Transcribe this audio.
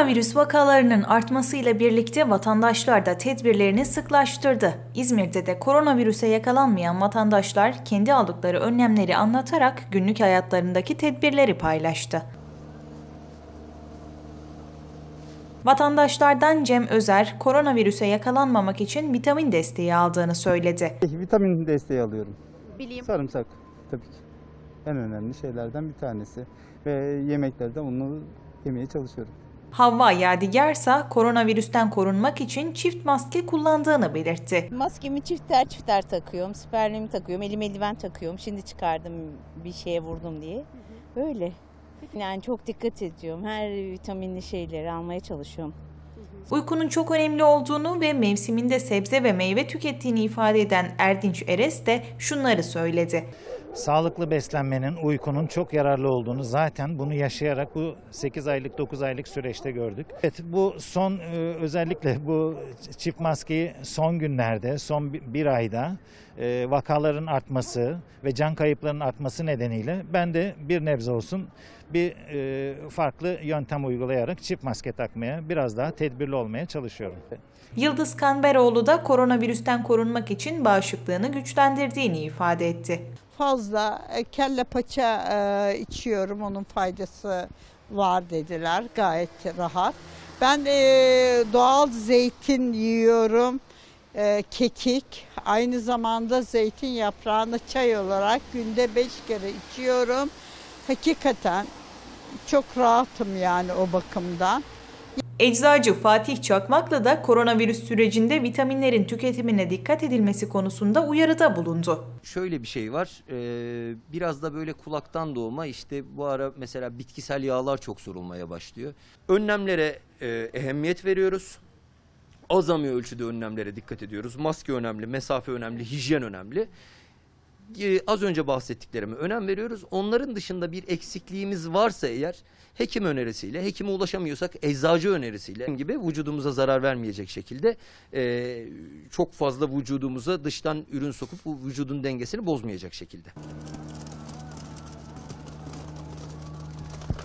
Koronavirüs vakalarının artmasıyla birlikte vatandaşlar da tedbirlerini sıklaştırdı. İzmir'de de koronavirüse yakalanmayan vatandaşlar kendi aldıkları önlemleri anlatarak günlük hayatlarındaki tedbirleri paylaştı. Vatandaşlardan Cem Özer, koronavirüse yakalanmamak için vitamin desteği aldığını söyledi. Vitamin desteği alıyorum. Bileyim. Sarımsak tabii ki. En önemli şeylerden bir tanesi. Ve yemeklerde onu yemeye çalışıyorum. Havva Yadigarsa koronavirüsten korunmak için çift maske kullandığını belirtti. Maskemi çifter çifter takıyorum. Siperliğimi takıyorum. Elim eldiven takıyorum. Şimdi çıkardım bir şeye vurdum diye. Öyle. Yani çok dikkat ediyorum. Her vitaminli şeyleri almaya çalışıyorum. Uykunun çok önemli olduğunu ve mevsiminde sebze ve meyve tükettiğini ifade eden Erdinç Eres de şunları söyledi. Sağlıklı beslenmenin, uykunun çok yararlı olduğunu zaten bunu yaşayarak bu 8 aylık 9 aylık süreçte gördük. Evet bu son e, özellikle bu çift maskeyi son günlerde, son bi- bir ayda e, vakaların artması ve can kayıplarının artması nedeniyle ben de bir nebze olsun bir e, farklı yöntem uygulayarak çift maske takmaya, biraz daha tedbirli olmaya çalışıyorum. Yıldız Kanberoğlu da koronavirüsten korunmak için bağışıklığını güçlendirdiğini ifade etti. Fazla e, kelle paça e, içiyorum. Onun faydası var dediler. Gayet rahat. Ben e, doğal zeytin yiyorum. Kekik. Aynı zamanda zeytin yaprağını çay olarak günde beş kere içiyorum. Hakikaten çok rahatım yani o bakımdan. Eczacı Fatih Çakmaklı da koronavirüs sürecinde vitaminlerin tüketimine dikkat edilmesi konusunda uyarıda bulundu. şöyle bir şey var. Ee, biraz da böyle kulaktan doğma işte bu ara mesela bitkisel yağlar çok sorulmaya başlıyor. Önlemlere e, ehemmiyet veriyoruz. Azami ölçüde önlemlere dikkat ediyoruz. Maske önemli, mesafe önemli, hijyen önemli. Ee, az önce bahsettiklerime önem veriyoruz. Onların dışında bir eksikliğimiz varsa eğer hekim önerisiyle, hekime ulaşamıyorsak eczacı önerisiyle gibi vücudumuza zarar vermeyecek şekilde e, çok fazla vücudumuza dıştan ürün sokup bu vücudun dengesini bozmayacak şekilde.